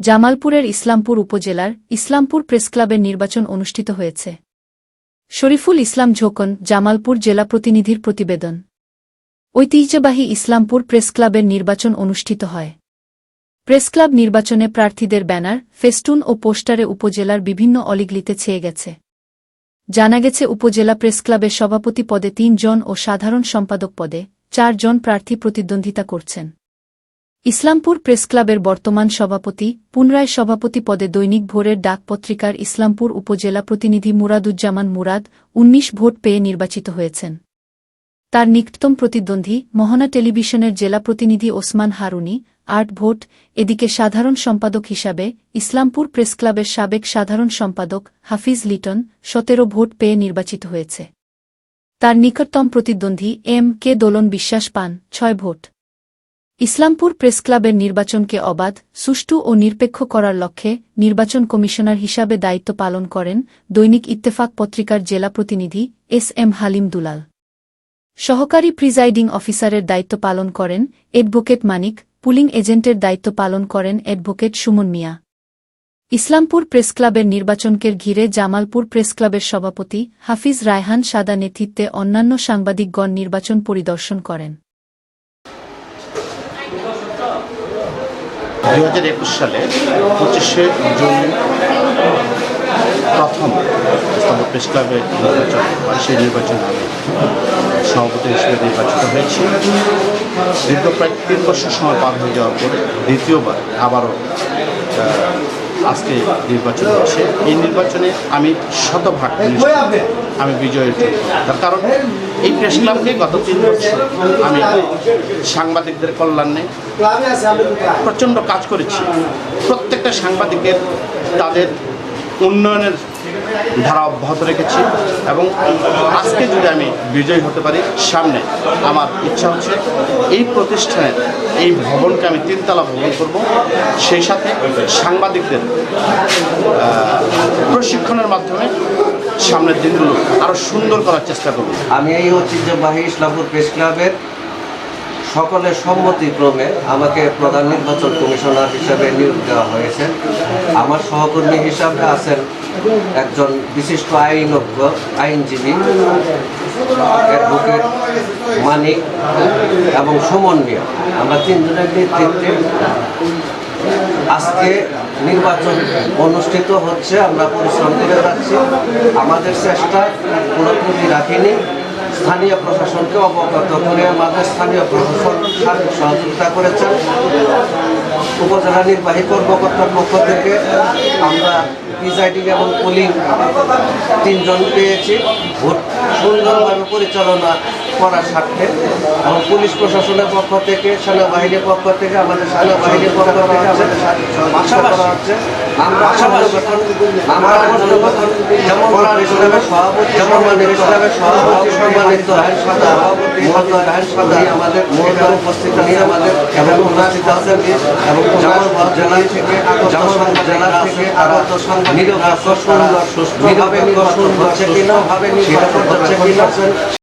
জামালপুরের ইসলামপুর উপজেলার ইসলামপুর প্রেসক্লাবের নির্বাচন অনুষ্ঠিত হয়েছে। শরীফুল ইসলাম ঝোকন, জামালপুর জেলা প্রতিনিধির প্রতিবেদন। ঐতিহ্যবাহী ইসলামপুর প্রেসক্লাবের নির্বাচন অনুষ্ঠিত হয়। প্রেসক্লাব নির্বাচনে প্রার্থীদের ব্যানার, ফেস্টুন ও পোস্টারে উপজেলার বিভিন্ন অলিগলিতে ছেয়ে গেছে। জানা গেছে, উপজেলা প্রেসক্লাবের সভাপতি পদে তিন জন ও সাধারণ সম্পাদক পদে চারজন প্রার্থী প্রতিদ্বন্দ্বিতা করছেন। ইসলামপুর প্রেসক্লাবের বর্তমান সভাপতি, পুনরায় সভাপতি পদে দৈনিক ভোরের ডাক পত্রিকার ইসলামপুর উপজেলা প্রতিনিধি মুরাদুজ্জামান মুরাদ ১৯ ভোট পেয়ে নির্বাচিত হয়েছেন। তার নিকটতম প্রতিদ্বন্দ্বী, মহনা টেলিভিশনের জেলা প্রতিনিধি ওসমান হারুনি, আট ভোট, এদিকে সাধারণ সম্পাদক হিসাবে ইসলামপুর প্রেসক্লাবের সাবেক সাধারণ সম্পাদক হাফিজ লিটন সতেরো ভোট পেয়ে নির্বাচিত হয়েছে। তার নিকটতম প্রতিদ্বন্দ্বী এম কে দোলন বিশ্বাস পান, ছয় ভোট। ইসলামপুর প্রেসক্লাবের নির্বাচনকে অবাধ, সুষ্ঠু ও নিরপেক্ষ করার লক্ষ্যে নির্বাচন কমিশনার হিসাবে দায়িত্ব পালন করেন দৈনিক ইত্তেফাক পত্রিকার জেলা প্রতিনিধি এস এম হালিম দুলাল। সহকারী প্রিজাইডিং অফিসারের দায়িত্ব পালন করেন অ্যাডভোকেট মানিক, পুলিং এজেন্টের দায়িত্ব পালন করেন অ্যাডভোকেট সুমন মিয়া। ইসলামপুর প্রেসক্লাবের নির্বাচনকে ঘিরে জামালপুর প্রেসক্লাবের সভাপতি হাফিজ রায়হান সাদা নেতৃত্বে অন্যান্য সাংবাদিকগণ নির্বাচন পরিদর্শন করেন। দুই হাজার একুশ সালে পঁচিশে জুন প্রথম ইস্তাম্বুল প্রেস ক্লাবের নির্বাচন সেই নির্বাচনে আমি সভাপতি হিসেবে নির্বাচিত হয়েছি। দীর্ঘ প্রায় তিন বছর সময় পার হয়ে যাওয়ার পরে দ্বিতীয়বার আবারও আজকে নির্বাচন হচ্ছে। এই নির্বাচনে আমি শতভাগ আমি বিজয়ের। তার কারণ, এই প্রেস ক্লাবকে গত তিন বছর আমি সাংবাদিকদের কল্যাণে প্রচণ্ড কাজ করেছি। প্রত্যেকটা সাংবাদিকের তাদের উন্নয়নের ধারা অব্যাহত রেখেছি এবং আজকে যদি আমি বিজয়ী হতে পারি, সামনে আমার ইচ্ছা হচ্ছে এই প্রতিষ্ঠানের এই ভবনকে আমি তিনতলা ভবন করব। সেই সাথে সাংবাদিকদের প্রশিক্ষণের মাধ্যমে সামনের দিনগুলো আরও সুন্দর করার চেষ্টা করব। আমি এই ঐতিহ্যবাহী ইসলামপুর প্রেস ক্লাবের সকলের সম্মতিক্রমে আমাকে প্রধান নির্বাচন কমিশনার হিসাবে নিয়োগ দেওয়া হয়েছে। আমার সহকর্মী হিসাবে আছেন একজন বিশিষ্ট আইনজ্ঞ, আইনজীবী, অ্যাডভোকেট মানিক এবং সুমন মিয়া আমরা তিনজনের নেতৃত্বে আজকে নির্বাচন অনুষ্ঠিত হচ্ছে, আমরা পরিশ্রম করে যাচ্ছি। আমাদের চেষ্টা পুরোপুরি রাখিনি। স্থানীয় প্রশাসনকে অবগত করে আমাদের স্থানীয় প্রশাসন সার্বিক সহযোগিতা করেছেন উপজেলা নির্বাহী কর্মকর্তার পক্ষ থেকে আমরা প্রিজাইডিং এবং পোলিং তিনজন পেয়েছি। ভোট সুন্দরভাবে পরিচালনা করার স্বার্থে এবং পুলিশ প্রশাসনের পক্ষ থেকে সেনাবাহিনীর পক্ষ থেকে আমাদের সেনাবাহিনীর পক্ষ থেকে আমাদের করা হচ্ছে। আমরা আমরা সংগঠন যেমন ইসলামের সভাপতি যেমন ইসলামের সভাপতি সম্মানিত আইন সাদা সভাপতি আইন সাদা আমাদের মহিলা উপস্থিত আছে আমাদের এবং উপস্থিত আছেন। এবং জামালপুর জেলা থেকে জেলা আগত সুন্দর সুষ্ঠুভাবে নির্বাচন হচ্ছে কিনা ভাবে নির্বাচন হচ্ছে কিনা।